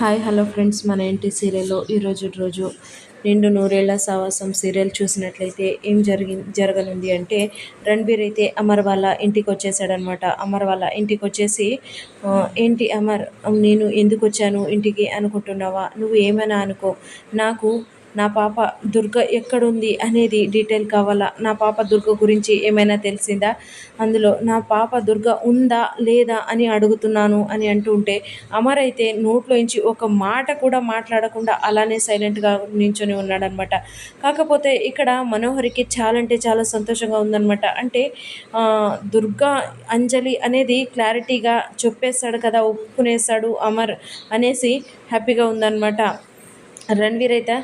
Hi hello friends. మన ఇంటి సీరియల్లో ఈరోజు రోజు నిండు నూరేళ్ళ సావాసం సీరియల్ చూసినట్లయితే ఏం జరిగి జరగనుంది అంటే రణబీర్ అయితే అమర్ వాళ్ళ ఇంటికి వచ్చేసాడనమాట అమర్ వాళ్ళ ఇంటికి వచ్చేసి ఏంటి అమర్? నేను ఎందుకు వచ్చాను ఇంటికి అనుకుంటున్నావా? నువ్వు ఏమైనా అనుకో. నాకు నా పాప దుర్గ ఎక్కడుంది అనేది డీటెయిల్ కావాలా? నా పాప దుర్గ గురించి ఏమైనా తెలిసిందా? అందులో నా పాప దుర్గ ఉందా లేదా అని అడుగుతున్నాను అని అంటూ ఉంటే అమర్ అయితే నోట్లోంచి ఒక మాట కూడా మాట్లాడకుండా అలానే సైలెంట్గా నించొని ఉన్నాడనమాట. కాకపోతే ఇక్కడ మనోహరికి చాలా అంటే చాలా సంతోషంగా ఉందన్నమాట అంటే దుర్గా అంజలి అనేది క్లారిటీగా చెప్పేస్తాడు కదా ఒప్పుకునేస్తాడు అమర్ అనేసి హ్యాపీగా ఉందన్నమాట రణ్వీర్ అయితే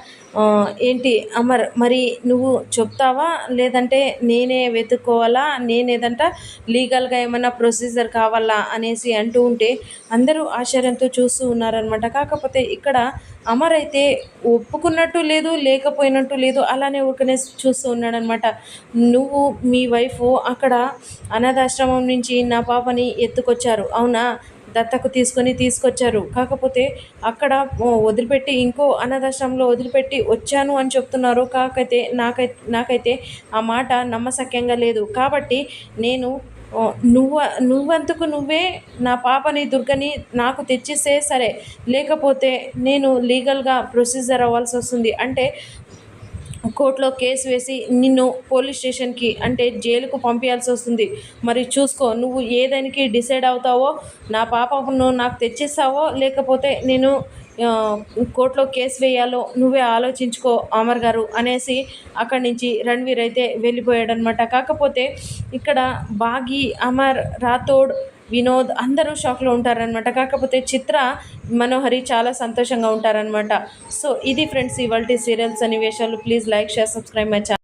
ఏంటి అమర్ మరి నువ్వు చెప్తావా? లేదంటే నేనే వెతుక్కోవాలా? నేనేదంట లీగల్గా ఏమైనా ప్రొసీజర్ కావాలా? అనేసి అంటూ ఉంటే అందరూ ఆశ్చర్యంతో చూస్తూ ఉన్నారనమాట కాకపోతే ఇక్కడ అమర్ అయితే ఒప్పుకున్నట్టు లేదు లేకపోయినట్టు లేదు అలానే ఊరికనే చూస్తూ ఉన్నాడనమాట నువ్వు మీ వైఫ్ అక్కడ అనాథాశ్రమం నుంచి నా పాపని ఎత్తుకొచ్చారు. అవునా? దత్తకు తీసుకొని తీసుకొచ్చారు. కాకపోతే అక్కడ వదిలిపెట్టి ఇంకో అనాథాశ్రమంలో వదిలిపెట్టి వచ్చాను అని చెప్తున్నారు. కాకైతే నాకై నాకైతే ఆ మాట నమ్మసక్యంగా లేదు. కాబట్టి నేను నువ్వు నువ్వంతకు నువ్వే నా పాపని దుర్గని నాకు తెచ్చిస్తే సరే. లేకపోతే నేను లీగల్గా ప్రొసీజర్ అవ్వాల్సి వస్తుంది. అంటే కోర్టులో కేసు వేసి నిన్ను పోలీస్ స్టేషన్కి అంటే జైలుకు పంపించాల్సి వస్తుంది. మరి చూసుకో నువ్వు ఏదానికి డిసైడ్ అవుతావో నా పాపను నాకు తెచ్చిస్తావో లేకపోతే నేను కోర్టులో కేసు వేయాలో నువ్వే ఆలోచించుకో అమర్ గారు అనేసి అక్కడి నుంచి రణ్వీర్ అయితే వెళ్ళిపోయాడనమాట కాకపోతే ఇక్కడ బాగి అమర్ రాథోడ్ వినోద్ అందరూ షాక్లో ఉంటారనమాట కాకపోతే చిత్ర మనోహరి చాలా సంతోషంగా ఉంటారనమాట సో ఇది ఫ్రెండ్స్ ఇవాళ సీరియల్స్ సన్నివేశాలు. Please like share subscribe my channel